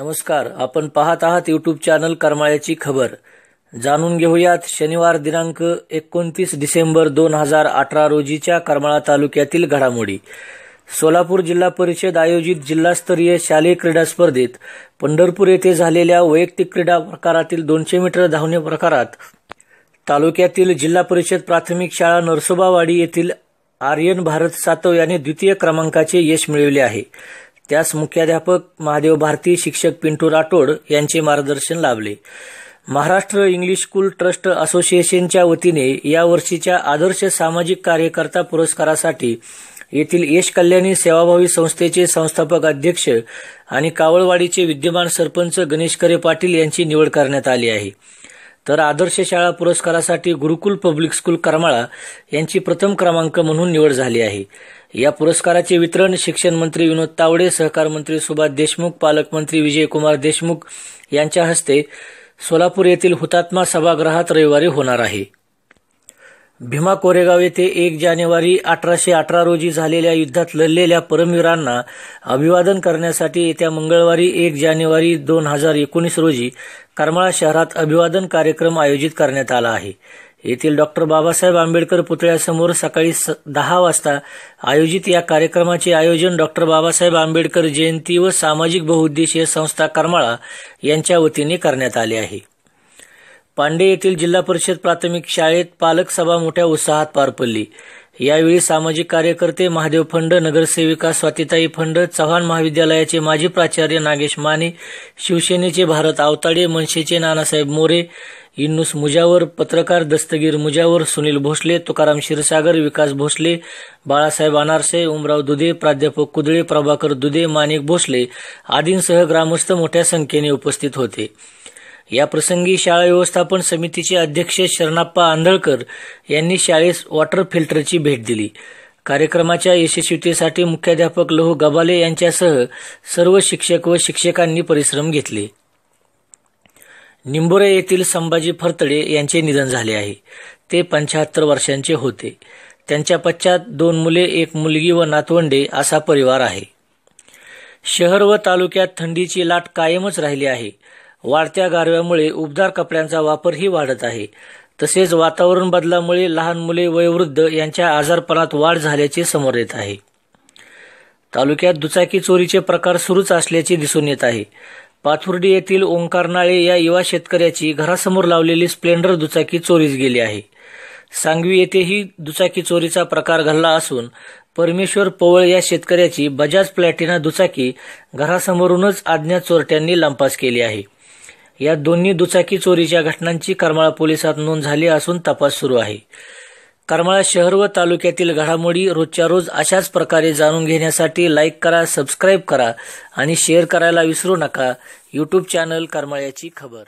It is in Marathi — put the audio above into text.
नमस्कार आपण पाहत आहात यूट्यूब चॅनल करमाळ्याची खबर. जाणून घेऊयात शनिवार दिनांक एकोणतीस डिसेंबर दोन हजार अठरा रोजीच्या करमाळा तालुक्यातील घडामोडी. सोलापूर जिल्हा परिषद आयोजित जिल्हास्तरीय शालेय क्रीडा स्पर्धेत पंढरपूर येथे झालेल्या वैयक्तिक क्रीडा प्रकारातील दोनशे मीटर धावणे प्रकारात तालुक्यातील जिल्हा परिषद प्राथमिक शाळा नरसोबावाडी येथील आर्यन भारत सातव याने द्वितीय क्रमांकाचे यश मिळविले आहे. त्यास मुख्याध्यापक महादेव भारती शिक्षक पिंटू राठोड यांचे मार्गदर्शन लाभले. महाराष्ट्र इंग्लिश स्कूल ट्रस्ट असोसिएशनच्या वतीने या वर्षीच्या आदर्श सामाजिक कार्यकर्ता पुरस्कारासाठी येथील यश कल्याणी सेवाभावी संस्थेचे संस्थापक अध्यक्ष आणि कावळवाडीचे विद्यमान सरपंच गणेश करे पाटील यांची निवड करण्यात आली आहे. तर आदर्श शाळा पुरस्कारासाठी गुरुकुल पब्लिक स्कूल करमाळा यांची प्रथम क्रमांक म्हणून निवड झाली आहे. या पुरस्काराचे वितरण शिक्षण मंत्री विनोद तावडे सहकार मंत्री सुभाष देशमुख पालकमंत्री विजयकुमार देशमुख यांच्या हस्ते सोलापूर येथील हुतात्मा सभागृहात रविवारी होणार आहे. भीमा कोरेगाव येथे एक जानेवारी अठराशे अठरा रोजी झालेल्या युद्धात लढलेल्या परमवीरांना अभिवादन करण्यासाठी येत्या मंगळवारी एक जानेवारी दोन हजार एकोणीस रोजी करमाळा शहरात अभिवादन कार्यक्रम आयोजित करण्यात आला आहे. येथील डॉक्टर बाबासाहेब आंबेडकर पुतळ्यासमोर सकाळी दहा वाजता आयोजित या कार्यक्रमाचे आयोजन डॉक्टर बाबासाहेब आंबेडकर जयंती व सामाजिक बहुउद्देशीय संस्था करमाळा यांच्या वतीने करण्यात आले आहे. पांडे येथील जिल्हा परिषद प्राथमिक शाळेत पालक सभा मोठ्या उत्साहात पार पडली. यावेळी सामाजिक कार्यकर्ते महादेव फंड नगरसेविका स्वातिताई फंड चव्हाण महाविद्यालयाचे माजी प्राचार्य नागेश माने शिवसेनेचे भारत आवताडे मनसेचे नानासाहेब मोरे इन्नुस मुजावर पत्रकार दस्तगीर मुजावर सुनील भोसले तुकाराम क्षीरसागर विकास भोसले बाळासाहेब अनारसे उमराव दुधे प्राध्यापक कुदळे प्रभाकर दुधे माणिक भोसले आदींसह ग्रामस्थ मोठ्या संख्येने उपस्थित होते. या प्रसंगी शाळा व्यवस्थापन समितीचे अध्यक्ष शरणाप्पा आंधळकर यांनी शाळेस वॉटर फिल्टरची भेट दिली. कार्यक्रमाच्या यशस्वीतेसाठी मुख्याध्यापक लहू गबाले यांच्यासह सर्व शिक्षक व शिक्षकांनी परिश्रम घेतले. निंबोरे येथील संभाजी फरतडे यांचे निधन झाले आहे. ते पंच्याहत्तर वर्षांचे होते. त्यांच्या पश्चात दोन मुले एक मुलगी व नातवंडे असा परिवार आहे. शहर व तालुक्यात थंडीची लाट कायमच राहिली आहे. वाढत्या गारव्यामुळे उबदार कपड्यांचा वापरही वाढत आहे. तसेच वातावरण बदलामुळे लहान मुले वयोवृद्ध यांच्या आजारपणात वाढ झाल्याचे समोर येत आहे. तालुक्यात दुचाकी चोरीचे प्रकार सुरूच असल्याचे दिसून येत आहे. पाथुर्डी येथील ओंकार नाळे या युवा शेतकऱ्याची घरासमोर लावलेली स्प्लेंडर दुचाकी चोरीस गेली आहे. सांगवी येथेही दुचाकी चोरीचा प्रकार घडला असून परमेश्वर पवळ या शेतकऱ्याची बजाज प्लॅटिना दुचाकी घरासमोरूनच अज्ञात चोरट्यांनी लंपास केली आहे. या दोन्ही दुचाकी चोरीच्या घटनांची करमाळा पोलिसात नोंद झाली असून तपास सुरू आहे. करमाळा शहर व तालुक्यातील घडामोडी रोजच्या रोज अशाच प्रकारे जाणून घेण्यासाठी लाईक करा सबस्क्राईब करा आणि शेअर करायला विसरू नका. यूट्यूब चॅनल करमाळ्याची खबर.